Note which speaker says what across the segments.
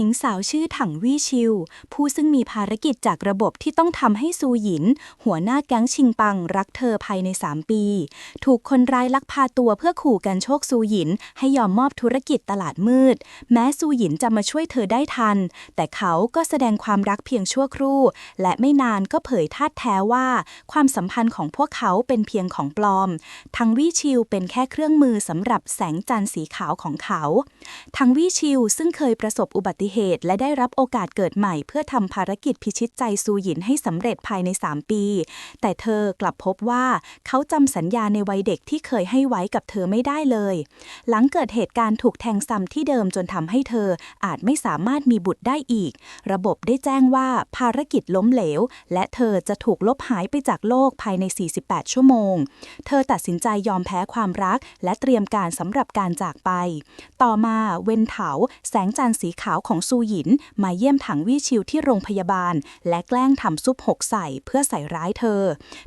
Speaker 1: หญิงสาวชื่อถังวี่ชิว ผู้ซึ่งมีภารกิจจากระบบที่ต้องทำให้ซูหยิน หัวหน้าแก๊งชิงปังรักเธอภายใน 3 ปี ถูกคนร้ายลักพาตัวเพื่อขู่กันโชคซูหยิน ให้ยอมมอบธุรกิจตลาดมืด แม้ซูหยินจะมาช่วยเธอได้ทัน แต่เขาก็แสดงความรักเพียงชั่วครู่ และไม่นานก็เผยท่าแท้ว่า ความสัมพันธ์ของพวกเขาเป็นเพียงของปลอม ทังวี่ชิวเป็นแค่เครื่องมือสำหรับแสงจันทร์สีขาวของเขา ทังวี่ชิวซึ่งเคยประสบอุบัติเหตุ และได้รับโอกาสเกิดใหม่ เพื่อทำภารกิจพิชิตใจซูหยินให้สำเร็จภายใน 3 ปี แต่เธอกลับพบว่าเขาจำสัญญาในวัยเด็กที่เคยให้ไว้กับเธอไม่ได้เลย หลังเกิดเหตุการณ์ถูกแทงซ้ำที่เดิมจนทำให้เธออาจไม่สามารถมีบุตรได้อีก ระบบได้แจ้งว่าภารกิจล้มเหลว และเธอจะถูกลบหายไปจากโลกภายใน 48 ชั่วโมง เธอตัดสินใจยอมแพ้ความรัก และเตรียมการสำหรับการจากไป ต่อมาเวนเถาแสงจันทร์สีขาวของซูหยินมาเยี่ยมถังวี่ชิวที่โรงพยาบาล และแกล้งทำซุปหกใส่เพื่อใส่ร้ายเธอ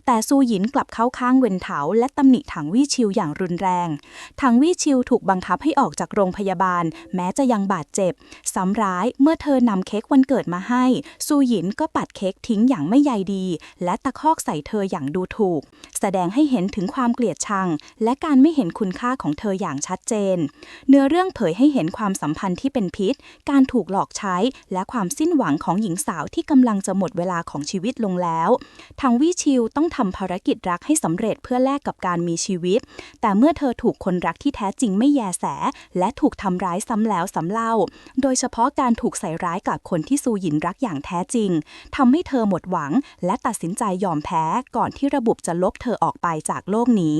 Speaker 1: แต่ซูหยินกลับเข้าข้างเวนเถาและตำหนิถังวี่ชิวอย่างรุนแรง ถังวี่ชิวถูกบังคับให้ออกจากโรงพยาบาล แม้จะยังบาดเจ็บซ้ำร้ายเมื่อเธอนำเค้กวันเกิดมาให้ ซูหยินก็ปัดเค้กทิ้งอย่างไม่ใยดี และตะคอกใส่เธออย่างดูถูก แสดงให้เห็นถึงความเกลียดชัง และการไม่เห็นคุณค่าของเธออย่างชัดเจน เนื้อเรื่องเผยให้เห็นความสัมพันธ์ที่เป็นพิษ การถูกหลอกใช้ และความสิ้นหวังของหญิงสาวที่กำลังจะหมดเวลาของชีวิตลงแล้ว ทางวี่ชิวต้องทำภารกิจรักให้สำเร็จเพื่อแลกกับการมีชีวิต แต่เมื่อเธอถูกคนรักที่แท้จริงไม่แยแส และถูกทำร้ายซ้ำแล้วซ้ำเล่า โดยเฉพาะการถูกใส่ร้ายกับคนที่ซูหยินรักอย่างแท้จริงทำให้เธอหมดหวัง และตัดสินใจยอมแพ้ก่อนที่ระบบจะลบเธอออกไปจากโลกนี้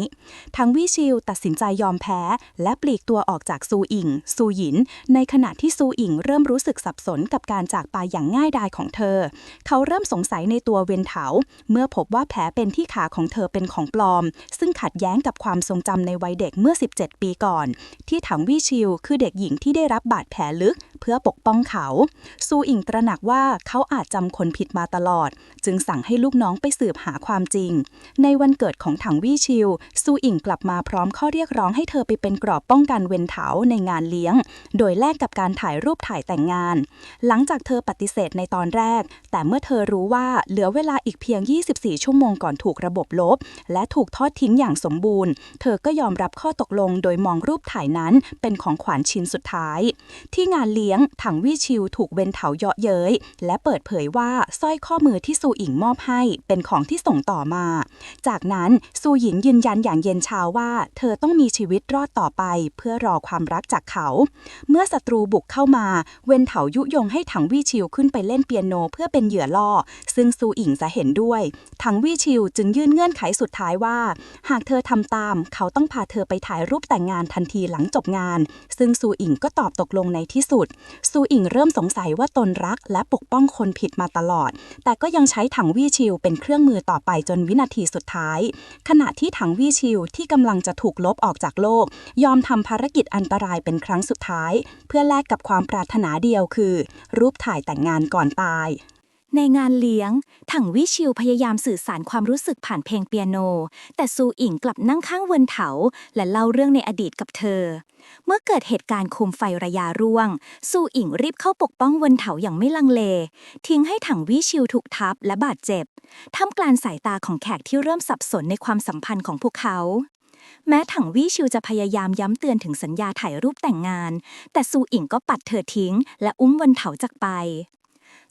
Speaker 1: ทางวี่ชิวตัดสินใจยอมแพ้ และปลีกตัวออกจากซูอิงซูหยิน ในขณะที่ซูอิงเริ่มรู้สึกสับสนกับการจากไปอย่างง่ายดายของเธอ เขาเริ่มสงสัยในตัวเวนเถา เมื่อพบว่าแผลเป็นที่ขาของเธอเป็นของปลอม ซึ่งขัดแย้งกับความทรงจำในวัยเด็กเมื่อ 17 ปีก่อน ที่ถังวี่ชิวคือเด็กหญิงที่ได้รับบาดแผลลึกเพื่อปกป้องเขา ซูอิงตระหนักว่าเขาอาจจำคนผิดมาตลอด จึงสั่งให้ลูกน้องไปสืบหาความจริง ในวันเกิดของถังวี่ชิว ซูอิงกลับมาพร้อมข้อเรียกร้องให้เธอไปเป็นกรอบป้องกันเวนเถาในงานเลี้ยง โดยแลกกับการถ่ายรูปถ่ายแต่งงาน หลังจากเธอปฏิเสธในตอนแรก แต่เมื่อเธอรู้ว่าเหลือเวลาอีกเพียง 24 ชั่วโมงก่อนถูกระบบลบ และถูกทอดทิ้งอย่างสมบูรณ์ เธอก็ยอมรับข้อตกลงโดยมองรูปถ่ายนั้นเป็นของขวัญชิ้นสุดท้าย ที่งานเลี้ยงถังวี่ชิวถูกเวนเถาเยาะเย้ย และเปิดเผยว่าสร้อยข้อมือที่ซูอิงมอบให้ เป็นของที่ส่งต่อมา จากนั้นซูหยินยืนยันอย่างเย็นชาว่า เธอต้องมีชีวิตรอดต่อไป เพื่อรอความรักจากเขา เมื่อศัตรูบุกเข้ามาเวนเถายุยงให้ถังวี่ชิวขึ้นไปเล่นเปียโนเพื่อเป็นเหยื่อล่อ ซึ่งซูอิงจะเห็นด้วย ถังวี่ชิวจึงยื่นเงื่อนไขสุดท้ายว่า หากเธอทำตาม เขาต้องพาเธอไปถ่ายรูปแต่งงานทันทีหลังจบงาน ซึ่งซูอิงก็ตอบตกลงในที่สุด ซูอิงเริ่มสงสัยว่าตนรักและปกป้องคนผิดมาตลอด แต่ก็ยังใช้ถังวี่ชิวเป็นเครื่องมือต่อไปจนวินาทีสุดท้าย ขณะที่ถังวี่ชิวที่กำลังจะถูกลบออกจากโลก ยอมทำภารกิจอันตรายเป็นครั้งสุดท้าย เพื่อแลกกับความปรารถนาเดียวคือ รูปถ่ายแต่งงานก่อนตาย
Speaker 2: ในงานเลี้ยง ถังวิชิวพยายามสื่อสารความรู้สึกผ่านเพลงเปียโน แต่ซูอิงกลับนั่งข้างเวินเถา และเล่าเรื่องในอดีตกับเธอ เมื่อเกิดเหตุการณ์คุมไฟระยาร่วง ซูอิงรีบเข้าปกป้องเวินเถาอย่างไม่ลังเล ทิ้งให้ถังวิชิวถูกทับและบาดเจ็บท่ามกลางสายตาของแขกที่เริ่มสับสนในความสัมพันธ์ของพวกเขา แม้ถังวี่ชิวจะพยายามย้ำเตือนถึงสัญญาถ่ายรูปแต่งงาน แต่ซูอิงก็ปัดเธอทิ้ง และอุ้มวันเถาจากไป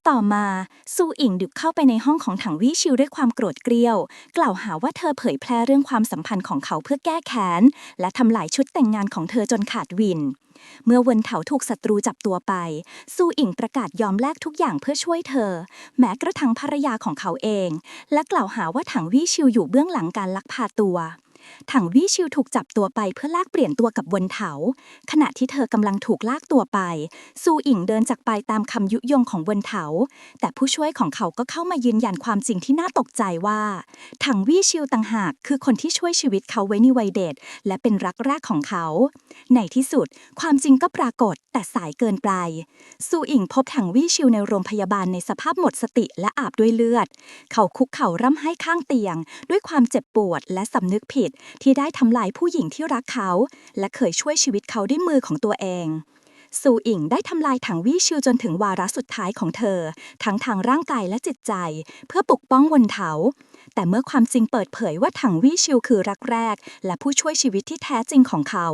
Speaker 2: ต่อมาซูอิงดึกเข้าไปในห้องของถังวี่ชิวด้วยความโกรธเกรี้ยว กล่าวหาว่าเธอเผยแพร่เรื่องความสัมพันธ์ของเขาเพื่อแก้แค้น และทำลายชุดแต่งงานของเธอจนขาดวิน เมื่อวันเถาถูกศัตรูจับตัวไป ซูอิงประกาศยอมแลกทุกอย่างเพื่อช่วยเธอ แม้กระทั่งภรรยาของเขาเอง และกล่าวหาว่าถังวี่ชิวอยู่เบื้องหลังการลักพาตัว ถังวี่ชิวถูกจับตัวไปเพื่อลากเปลี่ยนตัวกับวนเถา ขณะที่เธอกำลังถูกลากตัวไป ซูอิงเดินจากไปตามคำยุยงของวนเถา แต่ผู้ช่วยของเขาก็เข้ามายืนยันความจริงที่น่าตกใจว่า ถังวี่ชิวต่างหากคือคนที่ช่วยชีวิตเขาไว้ในวัยเด็กและเป็นรักแรกของเขา ในที่สุด ความจริงก็ปรากฏแต่สายเกินไป ซูอิงพบถังวี่ชิวในโรงพยาบาลในสภาพหมดสติและอาบด้วยเลือด เขาคุกเข่าร่ำไห้ข้างเตียง ด้วยความเจ็บปวดและสำนึกผิดที่ได้ทำลายผู้หญิงที่รักเขา และเคยช่วยชีวิตเขาด้วยมือของตัวเองซูอิงได้ทำลายถังวี่ชิวจนถึงวาระสุดท้ายของเธอ ทั้งทางร่างกายและจิตใจ เพื่อปกป้องวนเถา แต่เมื่อความจริงเปิดเผยว่าถังวี่ชิวคือรักแรก และผู้ช่วยชีวิตที่แท้จริงของเขา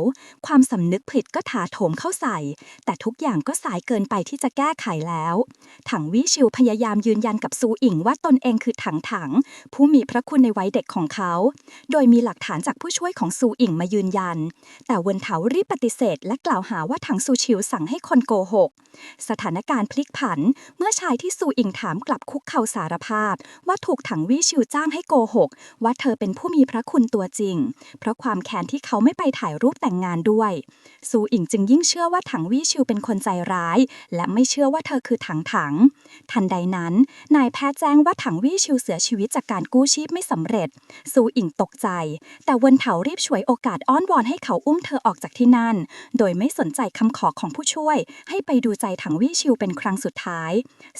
Speaker 2: ความสำนึกผิดก็ถาโถมเข้าใส่ แต่ทุกอย่างก็สายเกินไปที่จะแก้ไขแล้ว ถังวี่ชิวพยายามยืนยันกับซูอิงว่าตนเองคือถังถัง ผู้มีพระคุณในวัยเด็กของเขา โดยมีหลักฐานจากผู้ช่วยของซูอิงมายืนยัน แต่เวนเถารีบปฏิเสธ และกล่าวหาว่าถังซูชิวสั่งให้คนโกหก สถานการณ์พลิกผัน เมื่อชายที่ซูอิงถามกลับคุกเข่าสารภาพ ว่าถูกถังวี่ชิวจ้างให้โกหก ว่าเธอเป็นผู้มีพระคุณตัวจริง เพราะความแค้นที่เขาไม่ไปถ่ายรูปแต่งงานด้วย ซูอิงจึงยิ่งเชื่อว่าถังวี่ชิวเป็นคนใจร้าย และไม่เชื่อว่าเธอคือถังถัง ทันใดนั้น นายแพทย์แจ้งว่าถังวี่ชิวเสียชีวิตจากการกู้ชีพไม่สำเร็จ ซูอิงตกใจ แต่เวนเถารีบฉวยโอกาสอ้อนวอนให้เขาอุ้มเธอออกจากที่นั่น โดยไม่สนใจคำขอของผู้ช่วย ให้ไปดูใจถังวี่ชิวเป็นครั้งสุดท้าย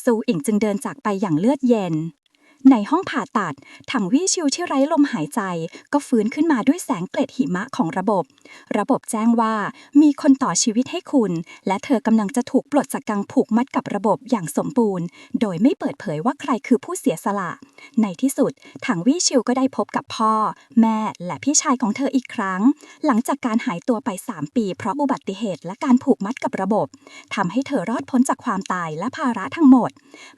Speaker 2: ซูอิงจึงเดินจากไปอย่างเลือดเย็น ในห้องผ่าตัด ถังวี่ชิวที่ไร้ลมหายใจ ก็ฟื้นขึ้นมาด้วยแสงเกล็ดหิมะของระบบ ระบบแจ้งว่ามีคนต่อชีวิตให้คุณ และเธอกำลังจะถูกปลดจากกังผูกมัดกับระบบอย่างสมบูรณ์ โดยไม่เปิดเผยว่าใครคือผู้เสียสละ ในที่สุด ถังวี่ชิวก็ได้พบกับพ่อ แม่และพี่ชายของเธออีกครั้ง หลังจากการหายตัวไป 3 ปี เพราะอุบัติเหตุและการผูกมัดกับระบบทำให้เธอรอดพ้นจากความตายและภาระทั้งหมด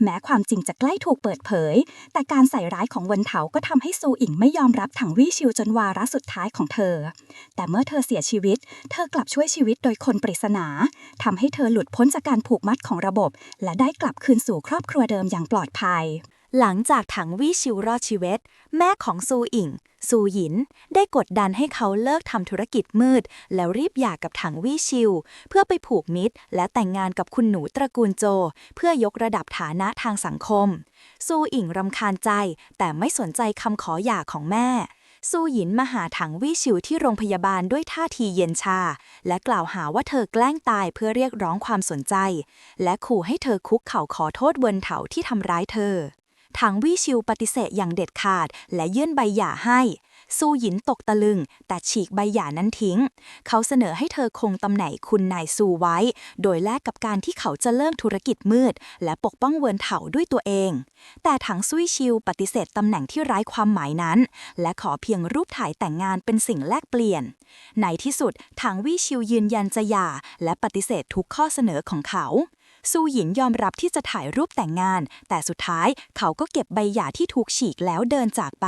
Speaker 2: แม้ความจริงจะใกล้ถูกเปิดเผยแต่การใส่ร้ายของเวนเถาก็ทำให้ซูอิงไม่ยอมรับถังวี่ชิวจนวาระสุดท้ายของเธอ แต่เมื่อเธอเสียชีวิต เธอกลับช่วยชีวิตโดยคนปริศนาทำให้เธอหลุดพ้นจากการผูกมัดของระบบ และได้กลับคืนสู่ครอบครัวเดิมอย่างปลอดภัย
Speaker 1: หลังจากถังวี่ชิวรอดชีวิต แม่ของซูอิง ซูหยิน ได้กดดันให้เขาเลิกทำธุรกิจมืด แล้วรีบหย่ากับถังวี่ชิว เพื่อไปผูกมิตร และแต่งงานกับคุณหนูตระกูลโจ เพื่อยกระดับฐานะทางสังคม ซูอิงรำคาญใจ แต่ไม่สนใจคำขอหย่าของแม่ซูหยินมาหาถังวี่ชิวที่โรงพยาบาลด้วยท่าทีเย็นชา และกล่าวหาว่าเธอแกล้งตายเพื่อเรียกร้องความสนใจ และขู่ให้เธอคุกเข่าขอโทษเวินเถาที่ทำร้ายเธอ ถังวี่ชิวปฏิเสธอย่างเด็ดขาด และยื่นใบหย่าให้ซูหยินตกตะลึง แต่ฉีกใบหย่านั้นทิ้ง เขาเสนอให้เธอคงตำแหน่งคุณนายซูไว้ โดยแลกกับการที่เขาจะเลิกธุรกิจมืด และปกป้องเวินเถาด้วยตัวเอง แต่ถังซุยชิวปฏิเสธตำแหน่งที่ไร้ความหมายนั้น และขอเพียงรูปถ่ายแต่งงานเป็นสิ่งแลกเปลี่ยน ในที่สุดถังวี่ชิวยืนยันจะหย่าและปฏิเสธทุกข้อเสนอของเขา ซูหยินยอมรับที่จะถ่ายรูปแต่งงาน แต่สุดท้ายเขาก็เก็บใบหย่าที่ถูกฉีกแล้วเดินจากไป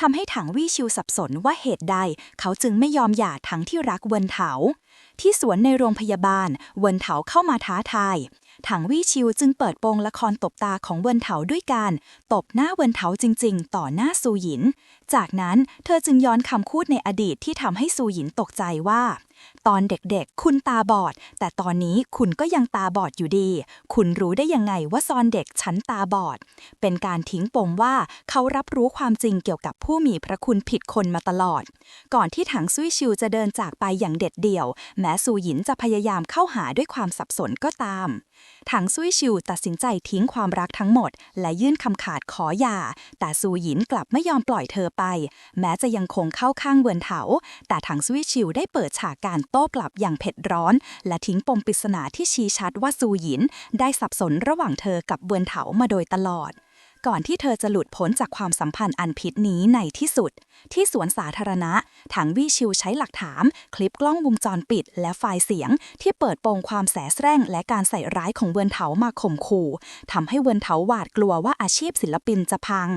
Speaker 1: ทำให้ถังวี่ชิวสับสนว่าเหตุใด เขาจึงไม่ยอมหย่าทั้งที่รักเวินเถา ที่สวนในโรงพยาบาล เวินเถาเข้ามาท้าทายถังวี่ชิวจึงเปิดโปงละครตบตาของเวินเถาด้วยการ ตบหน้าเวินเถาจริง ๆ ต่อหน้าซูหยิน จากนั้นเธอจึงย้อนคำพูดในอดีตที่ทำให้ซูหยินตกใจว่า ตอนเด็กๆ คุณตาบอด แต่ตอนนี้คุณก็ยังตาบอดอยู่ดี คุณรู้ได้ยังไงว่าซอนเด็กฉันตาบอด เป็นการทิ้งปมว่าเขารับรู้ความจริงเกี่ยวกับผู้มีพระคุณผิดคนมาตลอด ก่อนที่ถังซุยชิวจะเดินจากไปอย่างเด็ดเดี่ยว แม้ซูหยินจะพยายามเข้าหาด้วยความสับสนก็ตาม ถังซุยชิวตัดสินใจทิ้งความรักทั้งหมด และยื่นคำขาดขอหย่า แต่ซูหยินกลับไม่ยอมปล่อยเธอไป แม้จะยังคงเข้าข้างเวินเถา แต่ถังซุยชิวได้เปิดฉากการโต้กลับอย่างเผ็ดร้อน และทิ้งปมปริศนาที่ชี้ชัดว่าซูหยิน ได้สับสนระหว่างเธอกับเวินเถามาโดยตลอด ก่อนที่เธอจะหลุดพ้นจากความสัมพันธ์อันพิษนี้ในที่สุด ที่สวนสาธารณะถังวีชิวใช้หลักฐาน คลิปกล้องวงจรปิด และไฟล์เสียง ที่เปิดโปงความแสแสร้ง และการใส่ร้ายของเวินเถามาข่มขู่ทำให้เวินเถาหวาดกลัวว่าอาชีพศิลปินจะพัง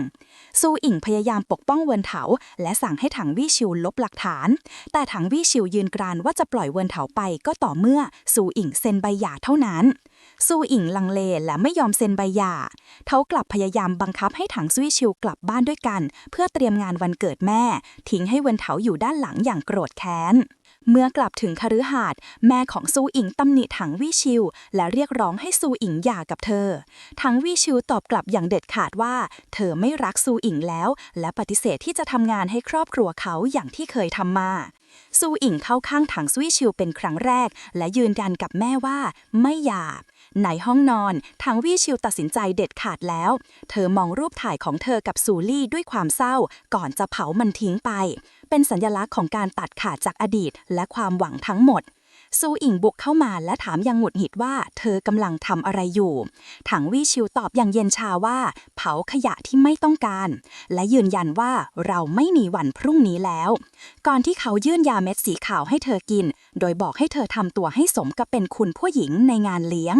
Speaker 1: ซูอิงพยายามปกป้องเวินเถา และสั่งให้ถังวีชิวลบหลักฐาน แต่ถังวีชิวยืนกรานว่าจะปล่อยเวินเถาไปก็ต่อเมื่อซูอิงเซ็นใบหย่าเท่านั้น ซูอิงลังเลและไม่ยอมเซ็นใบหย่าเขากลับพยายามบังคับให้ถังซุยชิวกลับบ้านด้วยกัน เพื่อเตรียมงานวันเกิดแม่ ทิ้งให้เวินเถาอยู่ด้านหลังอย่างโกรธแค้น เมื่อกลับถึงคฤหาสน์แม่ของซูอิงตำหนิถังวี่ชิว และเรียกร้องให้ซูอิงหย่ากับเธอ ถังวี่ชิวตอบกลับอย่างเด็ดขาดว่า เธอไม่รักซูอิงแล้ว และปฏิเสธที่จะทำงานให้ครอบครัวเขาอย่างที่เคยทำมาซูอิงเข้าข้างถังซุยชิวเป็นครั้งแรก และยืนยันกับแม่ว่าไม่หย่า ในห้องนอนทางวี่ชิวตัดสินใจเด็ดขาดแล้ว เธอมองรูปถ่ายของเธอกับซูลี่ด้วยความเศร้า ก่อนจะเผามันทิ้งไป เป็นสัญลักษณ์ของการตัดขาดจากอดีตและความหวังทั้งหมด ซูอิงบุกเข้ามาและถามอยังหงุดหงิดว่าเธอกำลังทำอะไรอยู่ ถังวี่ชิวตอบอย่างเย็นชาว่า เผาขยะที่ไม่ต้องการ และยืนยันว่าเราไม่มีวันพรุ่งนี้แล้ว ก่อนที่เขายื่นยาเม็ดสีขาวให้เธอกิน โดยบอกให้เธอทำตัวให้สมกับเป็นคุณผู้หญิงในงานเลี้ยง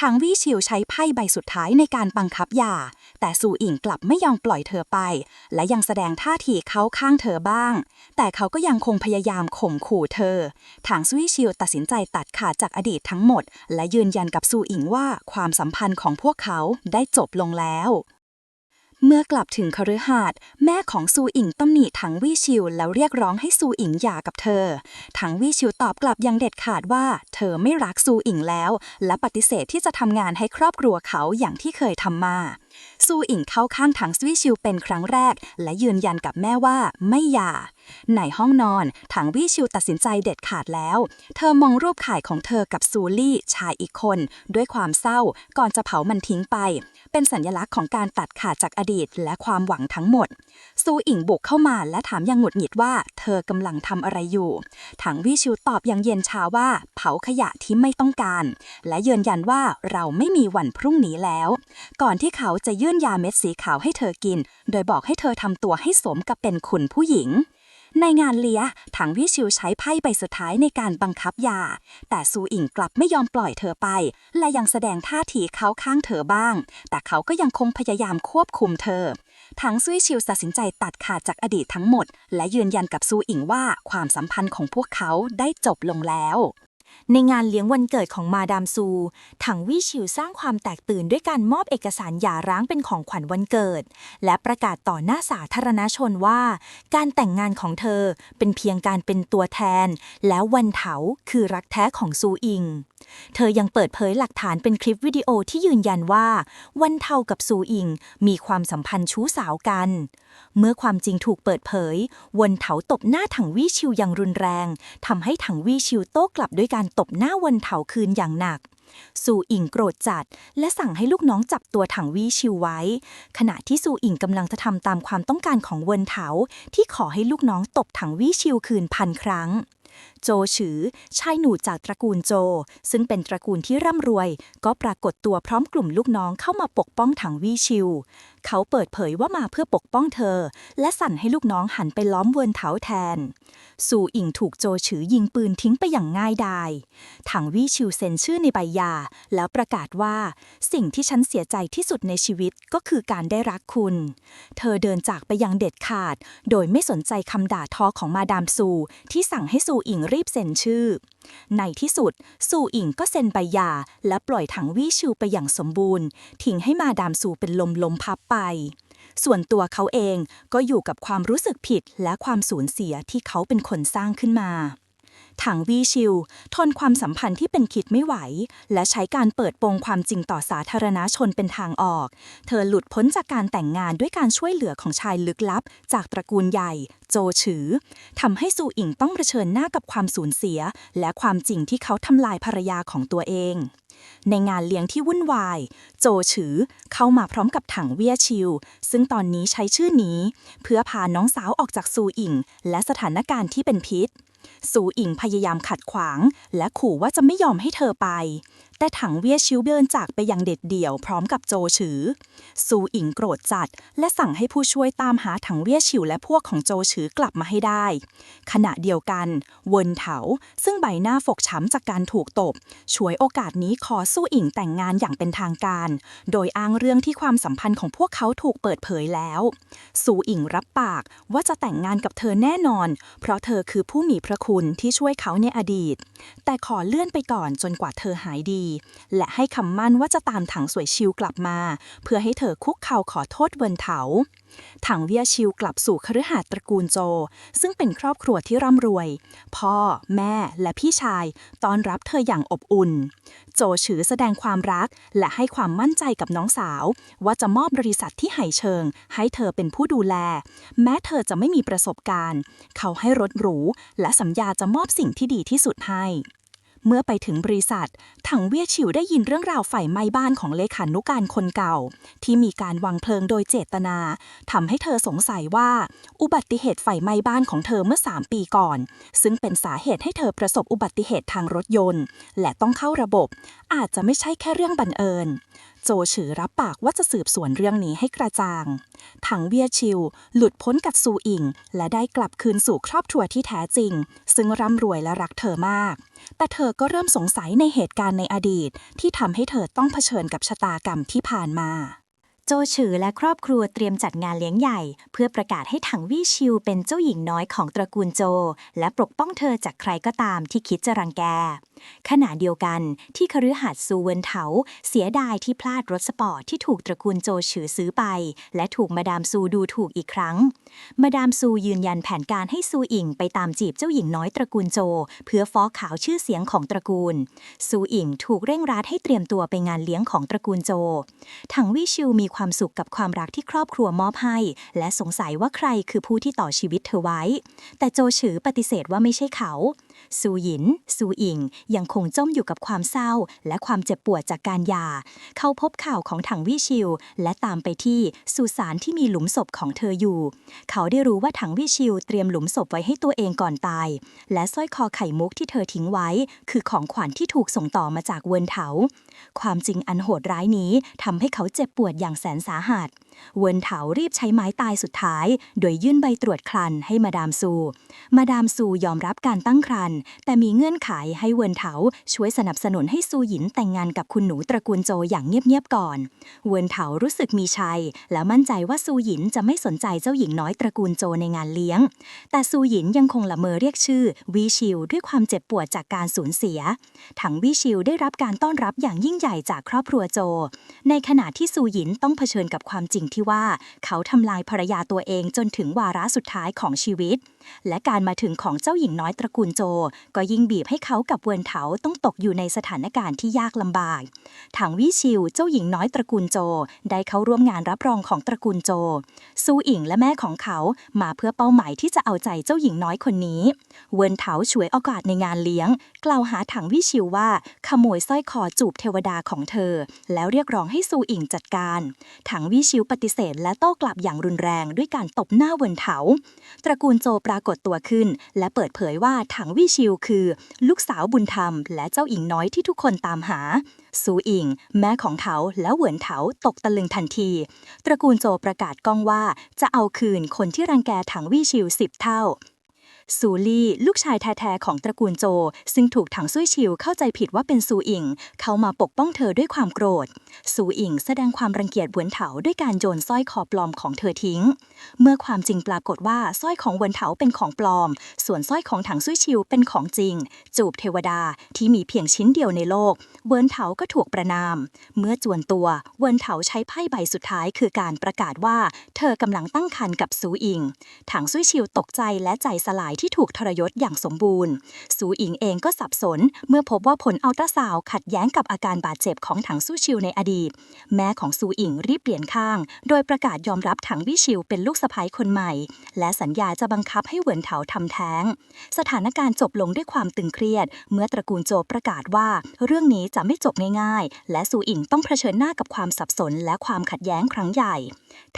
Speaker 1: ถังวี่ชิวใช้ไพ่ใบสุดท้ายในการบังคับยา แต่ซูอิงกลับไม่ยอมปล่อยเธอไป และยังแสดงท่าทีเขาข้างเธอบ้าง แต่เขาก็ยังคงพยายามข่มขู่เธอ ถังซุยชิวตัดสินใจตัดขาดจากอดีตทั้งหมด และยืนยันกับซูอิงว่าความสัมพันธ์ของพวกเขาได้จบลงแล้วเมื่อกลับถึงคฤหาสน์แม่ของซูอิงตำหนิถังวี่ชิวแล้วเรียกร้องให้ซูอิงหย่ากับเธอ ถังวี่ชิวตอบกลับอย่างเด็ดขาดว่า เธอไม่รักซูอิงแล้ว และปฏิเสธที่จะทำงานให้ครอบครัวเขาอย่างที่เคยทำมา ซูอิงเข้าข้างถังซวี่ชิวเป็นครั้งแรก และยืนยันกับแม่ว่าไม่หย่า ในห้องนอนถังวี่ชิวตัดสินใจเด็ดขาดแล้ว เธอมองรูปถ่ายของเธอกับซูลี่ชายอีกคน ด้วยความเศร้าก่อนจะเผามันทิ้งไป เป็นสัญลักษณ์ของการตัดขาดจากอดีตและความหวังทั้งหมด ซูอิงบุกเข้ามาและถามอยังหงุดหงิดว่า เธอกำลังทำอะไรอยู่ ถังวี่ชิวตอบอย่างเย็นชาว่า เผาขยะที่ไม่ต้องการ และยืนยันว่าเราไม่มีวันพรุ่งนี้แล้ว ก่อนที่เขาจะยื่นยาเม็ดสีขาวให้เธอกิน โดยบอกให้เธอทำตัวให้สมกับเป็นคุณผู้หญิง ในงานเลี้ยถังวิชิวใช้ไพ่ใบสุดท้ายในการบังคับยา แต่ซูอิงกลับไม่ยอมปล่อยเธอไป และยังแสดงท่าทีเขาข้างเธอบ้าง แต่เขาก็ยังคงพยายามควบคุมเธอ ถังซุยชิวตัดสินใจตัดขาดจากอดีตทั้งหมด และยืนยันกับซูอิงว่าความสัมพันธ์ของพวกเขาได้จบลงแล้ว
Speaker 2: ในงานเลี้ยงวันเกิดของมาดามซู ถังวี่ชิวสร้างความแตกตื่นด้วยการมอบเอกสารหย่าร้างเป็นของขวัญวันเกิด และประกาศต่อหน้าสาธารณชนว่า การแต่งงานของเธอเป็นเพียงการเป็นตัวแทน แล้ววันเถาคือรักแท้ของซูอิง เธอยังเปิดเผยหลักฐานเป็นคลิปวิดีโอที่ยืนยันว่า วันเทากับซูอิงมีความสัมพันธ์ชู้สาวกัน เมื่อความจริงถูกเปิดเผย วนเถาตบหน้าถังวี่ชิวอย่างรุนแรงทำให้ถังวี่ชิวโต้กลับด้วยการตบหน้าวนเถาคืนอย่างหนักสูอิงโกรธจัด และสั่งให้ลูกน้องจับตัวถังวี่ชิวไว้ ขณะที่สูอิงกำลังจะทำตามความต้องการของเวนเถาที่ขอให้ลูกน้องตบถังวี่ชิวคืนพันครั้งโจฉือ ชายหนุ่มจากตระกูลโจ ซึ่งเป็นตระกูลที่ร่ำรวย ก็ปรากฏตัวพร้อมกลุ่มลูกน้องเข้ามาปกป้องถังวี่ชิว เขาเปิดเผยว่ามาเพื่อปกป้องเธอ และสั่นให้ลูกน้องหันไปล้อมเวินเถาแทนซูอิงถูกโจฉือยิงปืนทิ้งไปอย่างง่ายดาย ถังวี่ชิวเซ็นชื่อในใบหย่าแล้วประกาศว่า สิ่งที่ฉันเสียใจที่สุดในชีวิตก็คือการได้รักคุณ เธอเดินจากไปอย่างเด็ดขาด โดยไม่สนใจคำด่าทอของมาดามซูที่สั่งให้ซูอิงรีบเซ็นชื่อ ในที่สุดซูอิงก็เซ็นใบหย่า และปล่อยถังวี่ชิวไปอย่างสมบูรณ์ ทิ้งให้มาดามซูเป็นลมลมพับไป ส่วนตัวเขาเองก็อยู่กับความรู้สึกผิดและความสูญเสียที่เขาเป็นคนสร้างขึ้นมา ถังวีชิว ทนความสัมพันธ์ที่เป็นคิดไม่ไหว และใช้การเปิดโปงความจริงต่อสาธารณชนเป็นทางออก เธอหลุดพ้นจากการแต่งงานด้วยการช่วยเหลือของชายลึกลับ จากตระกูลใหญ่ โจฉือทำให้ซูอิงต้องเผชิญหน้ากับความสูญเสีย และความจริงที่เขาทำลายภรรยาของตัวเองในงานเลี้ยงที่วุ่นวาย โจฉือเข้ามาพร้อมกับถังเวียชิว ซึ่งตอนนี้ใช้ชื่อนี้ เพื่อพาน้องสาวออกจากซูอิงและสถานการณ์ที่เป็นพิษ สูอิงพยายามขัดขวาง และขู่ว่าจะไม่ยอมให้เธอไป แต่ถังเวียชิวเดินจากไปอย่างเด็ดเดี่ยวพร้อมกับโจฉือ ซูอิงโกรธจัด และสั่งให้ผู้ช่วยตามหาถังเวียชิวและพวกของโจฉือกลับมาให้ได้ ขณะเดียวกัน เวินเถา ซึ่งใบหน้าฟกช้ำจากการถูกตบช่วยโอกาสนี้ขอสู้อิงแต่งงานอย่างเป็นทางการ โดยอ้างเรื่องที่ความสัมพันธ์ของพวกเขาถูกเปิดเผยแล้ว ซูอิงรับปากว่าจะแต่งงานกับเธอแน่นอน เพราะเธอคือผู้มีพระคุณที่ช่วยเขาในอดีต แต่ขอเลื่อนไปก่อนจนกว่าเธอหายดีและให้คำมั่นว่าจะตามถังสวยชิวกลับมา เพื่อให้เธอคุกเข่าขอโทษเวินเถาถังเวียชิวกลับสู่คฤหาสน์ตระกูลโจ ซึ่งเป็นครอบครัวที่ร่ำรวย พ่อ แม่และพี่ชายต้อนรับเธออย่างอบอุ่น โจฉือแสดงความรักและให้ความมั่นใจกับน้องสาว ว่าจะมอบบริษัทที่ไหเชิง ให้เธอเป็นผู้ดูแล แม้เธอจะไม่มีประสบการณ์ เขาให้รถหรู และสัญญาจะมอบสิ่งที่ดีที่สุดให้
Speaker 1: เมื่อไปถึงบริษัท ถังเวียชิวได้ยินเรื่องราวไฟไหม้บ้านของเลขานุการคนเก่า ที่มีการวางเพลิงโดยเจตนาทำให้เธอสงสัยว่า อุบัติเหตุไฟไหม้บ้านของเธอเมื่อ 3 ปีก่อน ซึ่งเป็นสาเหตุให้เธอประสบอุบัติเหตุทางรถยนต์ และต้องเข้าระบบ อาจจะไม่ใช่แค่เรื่องบังเอิญ โจฉือรับปากว่าจะสืบสวนเรื่องนี้ให้กระจ่าง ถังเวียชิว หลุดพ้นกับซูอิง และได้กลับคืนสู่ครอบครัวที่แท้จริง ซึ่งร่ำรวยและรักเธอมาก แต่เธอก็เริ่มสงสัยในเหตุการณ์ในอดีต ที่ทำให้เธอต้องเผชิญกับชะตากรรมที่ผ่านมา
Speaker 2: โจฉือและครอบครัวเตรียมจัดงานเลี้ยงใหญ่ เพื่อประกาศให้ถังวี่ชิวเป็นเจ้าหญิงน้อยของตระกูลโจ และปกป้องเธอจากใครก็ตามที่คิดจะรังแก ขณะเดียวกันที่คฤหาสน์ซูเวินเถาเสียดายที่พลาดรถสปอร์ตที่ถูกตระกูลโจฉือซื้อไป และถูกมาดามซูดูถูกอีกครั้ง มาดามซูยืนยันแผนการให้ซูอิงไปตามจีบเจ้าหญิงน้อยตระกูลโจ เพื่อฟ้อขาวชื่อเสียงของตระกูล ซูอิงถูกเร่งรัดให้เตรียมตัวไปงานเลี้ยงของตระกูลโจ ถังวิชิวมีความสุขกับความรักที่ครอบครัวมอบให้ และสงสัยว่าใครคือผู้ที่ต่อชีวิตเธอไว้ แต่โจฉือปฏิเสธว่าไม่ใช่เขา ซูหยิน ซูอิง ยังคงจมอยู่กับความเศร้า และความเจ็บปวดจากการยา เขาพบข่าวของถังวิชิว และตามไปที่สุสานที่มีหลุมศพของเธออยู่ เขาได้รู้ว่าถังวิชิวเตรียมหลุมศพไว้ให้ตัวเองก่อนตาย และสร้อยคอไข่มุกที่เธอทิ้งไว้ คือของขวัญที่ถูกส่งต่อมาจากเวินเถา ความจริงอันโหดร้ายนี้ทำให้เขาเจ็บปวดอย่างแสนสาหัส เวินเถารีบใช้ไม้ตายสุดท้าย โดยยื่นใบตรวจครันให้มาดามซู มาดามซูยอมรับการตั้งครรภ์แต่มีเงื่อนไขให้เวินเถาช่วยสนับสนุนให้ซูหยินแต่งงานกับคุณหนูตระกูลโจอย่างเงียบๆก่อน เวินเถารู้สึกมีชัย แล้วมั่นใจว่าซูหยินจะไม่สนใจเจ้าหญิงน้อยตระกูลโจในงานเลี้ยง แต่ซูหยินยังคงละเมอเรียกชื่อวีชิวด้วยความเจ็บปวดจากการสูญเสีย ถังวีชิวได้รับการต้อนรับอย่างยิ่งใหญ่จากครอบครัวโจ ในขณะที่ซูหยินต้องเผชิญกับความจริงที่ว่าเขาทำลายภรรยาตัวเองจนถึงวาระสุดท้ายของชีวิต และการมาถึงของเจ้าหญิงน้อยตระกูลโจ ก็ยิ่งบีบให้เขากับเวินเถาต้องตกอยู่ในสถานการณ์ที่ยากลำบากถังวิชิวเจ้าหญิงน้อยตระกูลโจ ได้เข้าร่วมงานรับรองของตระกูลโจ ซูอิงและแม่ของเขามาเพื่อเป้าหมายที่จะเอาใจเจ้าหญิงน้อยคนนี้ เวินเถาฉวยโอกาสในงานเลี้ยง กล่าวหาถังวิชิวว่าขโมยสร้อยคอจูบเทวดาของเธอ แล้วเรียกร้องให้ซูอิงจัดการ ถังวิชิวปฏิเสธและโต้กลับอย่างรุนแรงด้วยการตบหน้าเวินเถา ตระกูลโจปรากฏตัวขึ้น และเปิดเผยว่าถังวิชิวคือ ลูกสาวบุญธรรม และเจ้าหญิงน้อยที่ทุกคนตามหาซูอิงแม่ของเขาและเหวินเถาตกตะลึงทันที ตระกูลโจประกาศก้องว่าจะเอาคืนคนที่รังแกถังวี่ชิวสิบเท่า ซูลี่ ลูกชายแท้ๆของตระกูลโจ ซึ่งถูกถังซุยชิวเข้าใจผิดว่าเป็นซูอิง เข้ามาปกป้องเธอด้วยความโกรธ ซูอิงแสดงความรังเกียจเหวินเถาด้วยการโยนสร้อยคอปลอมของเธอทิ้ง เมื่อความจริงปรากฏว่าสร้อยของเหวินเถาเป็นของปลอม ส่วนสร้อยของถังซุยชิวเป็นของจริง จูบเทวดาที่มีเพียงชิ้นเดียวในโลกเวินเถาก็ถูกประนาม เมื่อจวนตัวเวินเถาใช้ไพ่ใบสุดท้ายคือการประกาศว่า เธอกำลังตั้งครรภ์กับซูอิง ถังซุยชิวตกใจและใจสลายที่ถูกทรยศอย่างสมบูรณ์ซูอิงเองก็สับสน เมื่อพบว่าผลอัลตราซาวด์ขัดแย้งกับอาการบาดเจ็บของถังซูชิวในอดีต แม่ของซูอิงรีบเปลี่ยนข้าง โดยประกาศยอมรับถังวิชิวเป็นลูกสะใภ้คนใหม่ และสัญญาจะบังคับให้เหวินเถาทำแท้ง สถานการณ์จบลงด้วยความตึงเครียด เมื่อตระกูลโจประกาศว่าเรื่องนี้จะไม่จบง่ายๆ และซูอิงต้องเผชิญหน้ากับความสับสนและความขัดแย้งครั้งใหญ่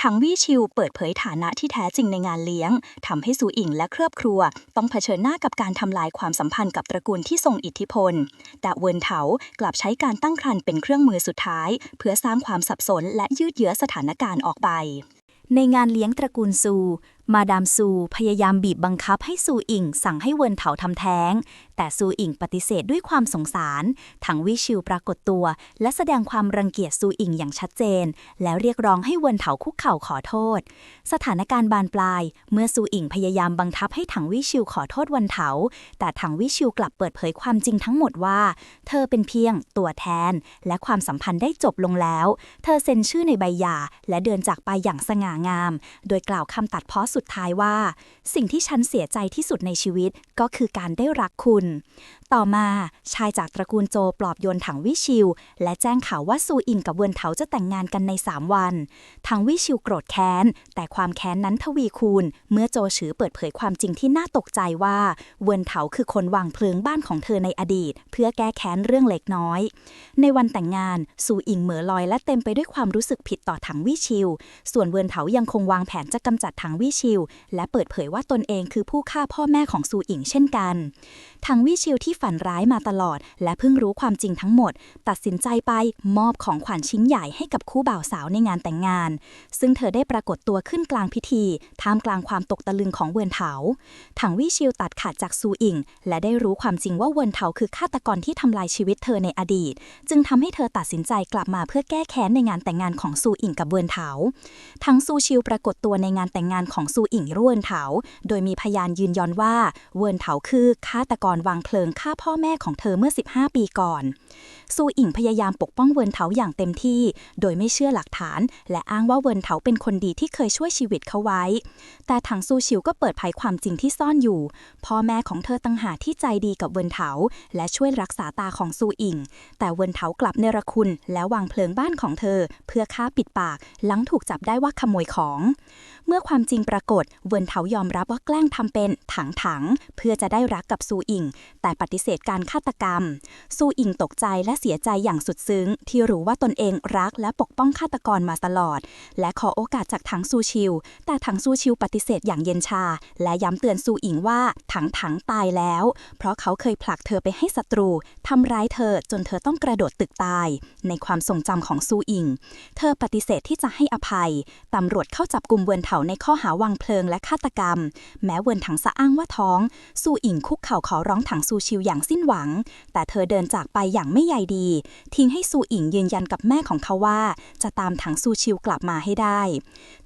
Speaker 2: ถังวี่ชิวเปิดเผยฐานะที่แท้จริงในงานเลี้ยงทำให้ซูอิงและครอบครัว ต้องเผชิญหน้ากับการทำลายความสัมพันธ์กับตระกูลที่ทรงอิทธิพล แต่เวินเถากลับใช้การตั้งครรภ์เป็นเครื่องมือสุดท้าย เพื่อสร้างความสับสนและยืดเยื้อสถานการณ์ออกไป ในงานเลี้ยงตระกูลซู มาดามซูพยายามบีบบังคับให้ซูอิงสั่งให้เวินเถาทำแท้ง แต่ซูอิงปฏิเสธด้วยความสงสาร ถังวิชิวปรากฏตัว และแสดงความรังเกียจซูอิงอย่างชัดเจน แล้วเรียกร้องให้เวินเถาคุกเข่าขอโทษ สถานการณ์บานปลาย เมื่อซูอิงพยายามบังคับให้ถังวิชิวขอโทษวันเถา แต่ถังวิชิวกลับเปิดเผยความจริงทั้งหมดว่า เธอเป็นเพียงตัวแทน และความสัมพันธ์ได้จบลงแล้ว เธอเซ็นชื่อในใบหย่าและเดินจากไปอย่างสง่างาม โดยกล่าวคำตัดเพ้อสุดสุดท้ายว่า สิ่งที่ฉันเสียใจที่สุดในชีวิตก็คือการได้รักคุณ ต่อมาชายจากตระกูลโจปลอบโยนถังวิชิว และแจ้งข่าวว่าซูอิงกับเวินเถาจะแต่งงานกันใน 3 วันถังวิชิวโกรธแค้น แต่ความแค้นนั้นทวีคูณ เมื่อโจฉือเปิดเผยความจริงที่น่าตกใจว่า เวินเถาคือคนวางเพลิงบ้านของเธอในอดีต เพื่อแก้แค้นเรื่องเล็กน้อย ในวันแต่งงานซูอิงเหม่อลอยและเต็มไปด้วยความรู้สึกผิดต่อถังวิชิว ส่วนเวินเถายังคงวางแผนจะกำจัดถังวิชิว และเปิดเผยว่าตนเองคือผู้ฆ่าพ่อแม่ของซูอิงเช่นกันถังวิชิวที่ฝันร้ายมาตลอด และเพิ่งรู้ความจริงทั้งหมด ตัดสินใจไปมอบของขวัญชิ้นใหญ่ให้กับคู่บ่าวสาวในงานแต่งงาน ซึ่งเธอได้ปรากฏตัวขึ้นกลางพิธี ท่ามกลางความตกตะลึงของเวินเถา ถังวิชิวตัดขาดจากซูอิง และได้รู้ความจริงว่าเวินเถาคือฆาตกรที่ทำลายชีวิตเธอในอดีต จึงทำให้เธอตัดสินใจกลับมาเพื่อแก้แค้นในงานแต่งงานของซูอิงกับเวินเถา ทั้งซูชิวปรากฏตัวในงานแต่งงานของซูอิงร่วนเถา โดยมีพยานยืนยันว่าเวินเถาคือฆาตกรวางเพลิงฆ่าพ่อแม่ของเธอเมื่อ 15 ปีก่อน ซูอิงพยายามปกป้องเวินเถาอย่างเต็มที่ โดยไม่เชื่อหลักฐาน และอ้างว่าเวินเถาเป็นคนดีที่เคยช่วยชีวิตเขาไว้ แต่ถังซูชิวก็เปิดเผยความจริงที่ซ่อนอยู่ พ่อแม่ของเธอตั้งหาที่ใจดีกับเวินเถา และช่วยรักษาตาของซูอิง แต่เวินเถากลับเนรคุณ และวางเพลิงบ้านของเธอ เพื่อฆ่าปิดปาก หลังถูกจับได้ว่าขโมยของ เมื่อความจริงปรากฏ เวินเถายอมรับว่าแกล้งทำเป็นถังถังๆเพื่อจะได้รักกับซูอิง แต่ปฏิเสธการฆาตกรรม ซูอิงตกใจและเสียใจอย่างสุดซึ้ง ที่รู้ว่าตนเองรักและปกป้องฆาตกรมาตลอด และขอโอกาสจากถังซูชิว แต่ถังซูชิวปฏิเสธอย่างเย็นชา และย้ำเตือนซูอิงว่าถังถังตายแล้ว เพราะเขาเคยผลักเธอไปให้ศัตรูทำร้ายเธอจนเธอต้องกระโดดตึกตาย ในความทรงจำของซูอิง เธอปฏิเสธที่จะให้อภัยตำรวจเข้าจับกลุ่มเวินเถาในข้อหาวางเพลิงและฆาตกรรม แม้เวินถังสะอ้างว่าท้อง ซูอิงคุกเข่าขอร้องถังซูชิวอย่างสิ้นหวัง แต่เธอเดินจากไปอย่างไม่ใยดี ทิ้งให้ซูอิงยืนยันกับแม่ของเขาว่า จะตามถังซูชิวกลับมาให้ได้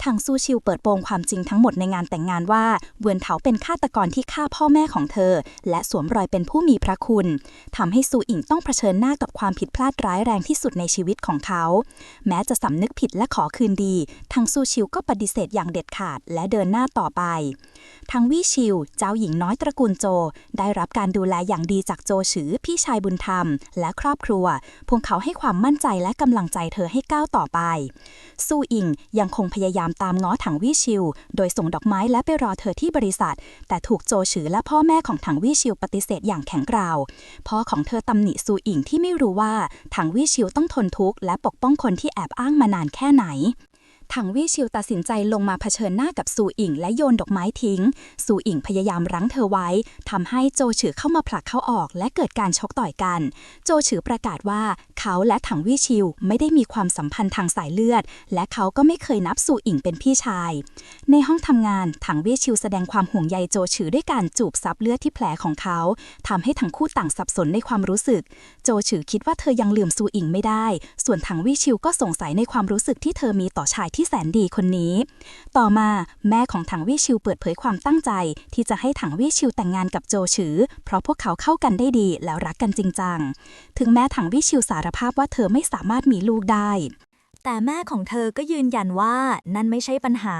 Speaker 2: ถังซูชิวเปิดโปงความจริงทั้งหมดในงานแต่งงานว่าเวินเถาเป็นฆาตกรที่ฆ่าพ่อแม่ของเธอ และสวมรอยเป็นผู้มีพระคุณทำให้ซูอิงต้องเผชิญหน้ากับความผิดพลาดร้ายแรงที่สุดในชีวิตของเขา แม้จะสำนึกผิดและขอคืนดีทางซูชิวก็ปฏิเสธอย่างเด็ดขาด และเดินหน้าต่อไปทางวี่ชิว เจ้าหญิงน้อยตระกูลโจ ได้รับการดูแลอย่างดีจากโจฉือพี่ชายบุญธรรม และครอบครัว พวกเขาให้ความมั่นใจและกำลังใจเธอให้ก้าวต่อไป ซูอิงยังคงพยายามตามง้อถังวี่ชิว โดยส่งดอกไม้และไปรอเธอที่บริษัท แต่ถูกโจฉือและพ่อแม่ของถังวี่ชิวปฏิเสธอย่างแข็งกร้าวพ่อของเธอตำหนิซูอิงที่ไม่รู้ว่าถังวี่ชิวต้องทนทุกข์และปกป้องคนที่แอบอ้างมานานแค่ไหน ถังวี่ชิวตัดสินใจลงมาเผชิญหน้ากับซูอิงและโยนดอกไม้ทิ้ง ซูอิงพยายามรั้งเธอไว้ทำให้โจฉือเข้ามาผลักเขาออกและเกิดการชกต่อยกัน โจฉือประกาศว่าเขาและถังวี่ชิวไม่ได้มีความสัมพันธ์ทางสายเลือด และเขาก็ไม่เคยนับซูอิงเป็นพี่ชาย ในห้องทำงานถังวี่ชิวแสดงความห่วงใยโจฉือด้วยการจูบซับเลือดที่แผลของเขาทำให้ทั้งคู่ต่างสับสนในความรู้สึก โจฉือคิดว่าเธอยังลืมซูอิงไม่ได้ ส่วนถังวี่ชิวก็สงสัยในความรู้สึกที่เธอมีต่อชายที่แสนดีคนนี้ ต่อมาแม่ของถังวี่ชิวเปิดเผยความตั้งใจ ที่จะให้ถังวี่ชิวแต่งงานกับโจฉือ เพราะพวกเขาเข้ากันได้ดีแล้วรักกันจริงจัง ถึงแม้ถังวี่ชิวสารภาพว่าเธอไม่สามารถมีลูกได้
Speaker 1: แต่แม่ของเธอก็ยืนยันว่านั่นไม่ใช่ปัญหา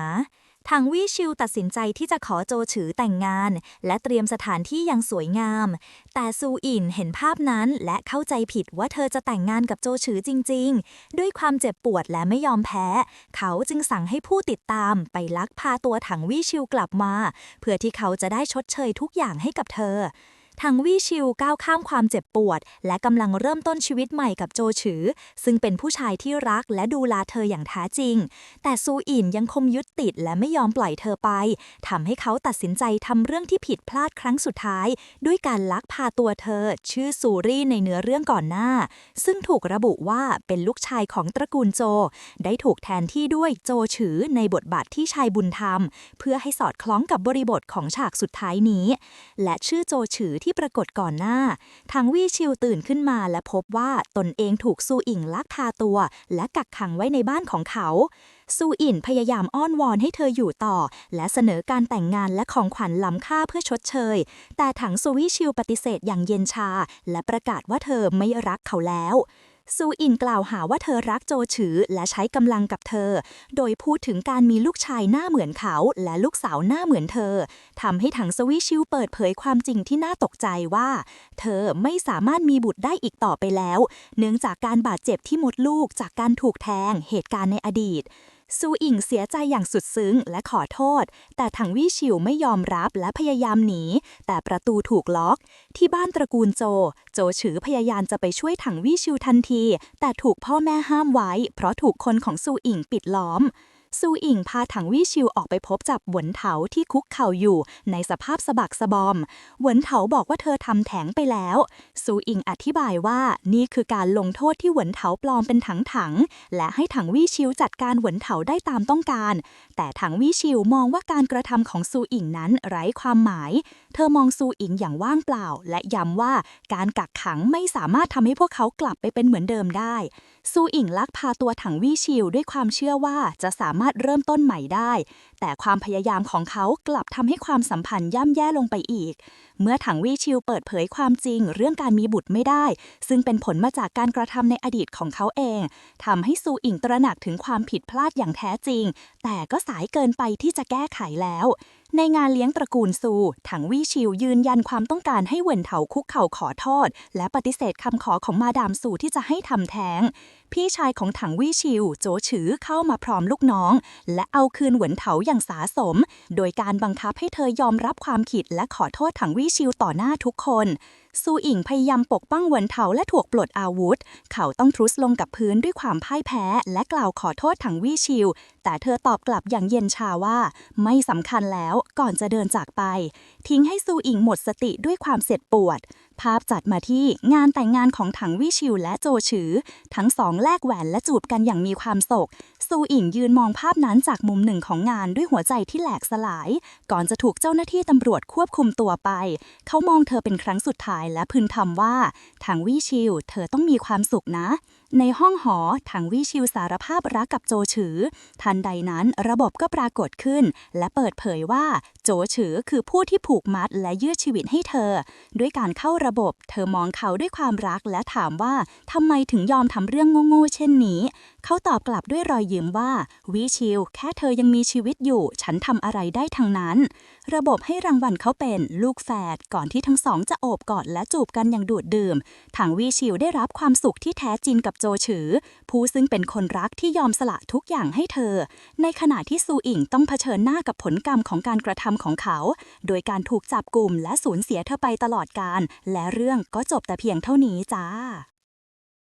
Speaker 1: ทางวี่ชิวตัดสินใจที่จะขอโจฉือแต่งงาน และเตรียมสถานที่อย่างสวยงาม แต่ซูอินเห็นภาพนั้นและเข้าใจผิดว่าเธอจะแต่งงานกับโจฉือจริง ๆ ด้วยความเจ็บปวดและไม่ยอมแพ้ เขาจึงสั่งให้ผู้ติดตามไปลักพาตัวถังวี่ชิวกลับมา เพื่อที่เขาจะได้ชดเชยทุกอย่างให้กับเธอ ทางวี่ชิวก้าวข้ามความเจ็บปวด และกำลังเริ่มต้นชีวิตใหม่กับโจฉือ ซึ่งเป็นผู้ชายที่รักและดูแลเธออย่างแท้จริง แต่ซูอินยังคงยึดติดและไม่ยอมปล่อยเธอไปทำให้เขาตัดสินใจทำเรื่องที่ผิดพลาดครั้งสุดท้าย ด้วยการลักพาตัวเธอ ชื่อซูรี่ในเนื้อเรื่องก่อนหน้า ซึ่งถูกระบุว่าเป็นลูกชายของตระกูลโจ ได้ถูกแทนที่ด้วยโจฉือในบทบาทที่ชายบุญธรรม เพื่อให้สอดคล้องกับบริบทของฉากสุดท้ายนี้ และชื่อโจฉือที่ปรากฏก่อนหน้า ทางวี่ชิวตื่นขึ้นมาและพบว่าตนเองถูกซูอิงลักพาตัว และกักขังไว้ในบ้านของเขา ซูอินพยายามอ้อนวอนให้เธออยู่ต่อ และเสนอการแต่งงานและของขวัญล้ำค่าเพื่อชดเชย แต่ถังซูวี่ชิวปฏิเสธอย่างเย็นชา และประกาศว่าเธอไม่รักเขาแล้ว ซูอินกล่าวหาว่าเธอรักโจฉือและใช้กำลังกับเธอ โดยพูดถึงการมีลูกชายหน้าเหมือนเขา และลูกสาวหน้าเหมือนเธอทำให้ถังสวีชิวเปิดเผยความจริงที่น่าตกใจว่า เธอไม่สามารถมีบุตรได้อีกต่อไปแล้ว เนื่องจากการบาดเจ็บที่มดลูกจากการถูกแทงเหตุการณ์ในอดีต ซูอิงเสียใจอย่างสุดซึ้งและขอโทษ แต่ถังวี่ชิวไม่ยอมรับและพยายามหนี แต่ประตูถูกล็อก ที่บ้านตระกูลโจ โจฉือพยายามจะไปช่วยถังวี่ชิวทันที แต่ถูกพ่อแม่ห้ามไว้ เพราะถูกคนของซูอิงปิดล้อม ซูอิงพาถังวี่ชิวออกไปพบจับหวนเถาที่คุกเข่าอยู่ ในสภาพสะบักสะบอม หวนเถาบอกว่าเธอทำแท้งไปแล้ว ซูอิงอธิบายว่านี่คือการลงโทษที่หวนเถาปลอมเป็นถังถังๆและให้ถังวี่ชิวจัดการหวนเถาได้ตามต้องการ แต่ถังวี่ชิวมองว่าการกระทำของซูอิงนั้นไร้ความหมาย เธอมองซูอิงอย่างว่างเปล่า และย้ำว่าการกักขังไม่สามารถทำให้พวกเขากลับไปเป็นเหมือนเดิมได้ ซูอิงลักพาตัวถังวี่ชิวด้วยความเชื่อว่าจะสามารถเริ่มต้นใหม่ได้ แต่ความพยายามของเขากลับทำให้ความสัมพันธ์ย่ำแย่ลงไปอีก เมื่อถังวี่ชิวเปิดเผยความจริง เรื่องการมีบุตรไม่ได้ ซึ่งเป็นผลมาจากการกระทำในอดีตของเขาเองทำให้ซูอิงตระหนักถึงความผิดพลาดอย่างแท้จริง แต่ก็สายเกินไปที่จะแก้ไขแล้วในงานเลี้ยงตระกูลซู ถังวี่ชิวยืนยันความต้องการให้เหวินเถาคุกเข่าขอโทษ และปฏิเสธคำขอของมาดามซูที่จะให้ทำแท้งพี่ชายของถังวี่ชิว โจฉือเข้ามาพร้อมลูกน้อง และเอาคืนหวนเถาอย่างสาสม โดยการบังคับให้เธอยอมรับความผิดและขอโทษถังวี่ชิวต่อหน้าทุกคนซูอิงพยายามปกป้องหวนเถาและถูกปลดอาวุธ เขาต้องทรุสลงกับพื้นด้วยความพ่ายแพ้ และกล่าวขอโทษถังวี่ชิว แต่เธอตอบกลับอย่างเย็นชาว่า ไม่สำคัญแล้วก่อนจะเดินจากไป ทิ้งให้ซูอิงหมดสติด้วยความเจ็บปวด ภาพจัดมาที่งานแต่งงานของถังวิชิวและโจฉือ ทั้งสองแลกแหวนและจูบกันอย่างมีความโศก ซูอิงยืนมองภาพนั้นจากมุมหนึ่งของงานด้วยหัวใจที่แหลกสลาย ก่อนจะถูกเจ้าหน้าที่ตำรวจควบคุมตัวไป เขามองเธอเป็นครั้งสุดท้ายและพึนทำว่าถังวิชิว เธอต้องมีความสุขนะ ในห้องหอถังวี่ชิวสารภาพรักกับโจฉือ ทันใดนั้นระบบก็ปรากฏขึ้น และเปิดเผยว่าโจฉือคือผู้ที่ผูกมัดและยืดชีวิตให้เธอ ด้วยการเข้าระบบ เธอมองเขาด้วยความรักและถามว่าทำไมถึงยอมทำเรื่องโง่ๆเช่นนี้ เขาตอบกลับด้วยรอยยิ้มว่าวิชิว แค่เธอยังมีชีวิตอยู่ ฉันทำอะไรได้ทั้งนั้นระบบให้รางวัลเขาเป็นลูกแฝดก่อนที่ทั้งสองจะโอบกอดและจูบกันอย่างดูดดื่มถังวีชิวได้รับความสุขที่แท้จริงกับโจฉือ ผู้ซึ่งเป็นคนรักที่ยอมสละทุกอย่างให้เธอ ในขณะที่ซูอิงต้องเผชิญหน้ากับผลกรรมของการกระทำของเขา โดยการถูกจับกลุ่มและสูญเสียเธอไปตลอดกาลและเรื่องก็จบแต่เพียงเท่านี้จ้า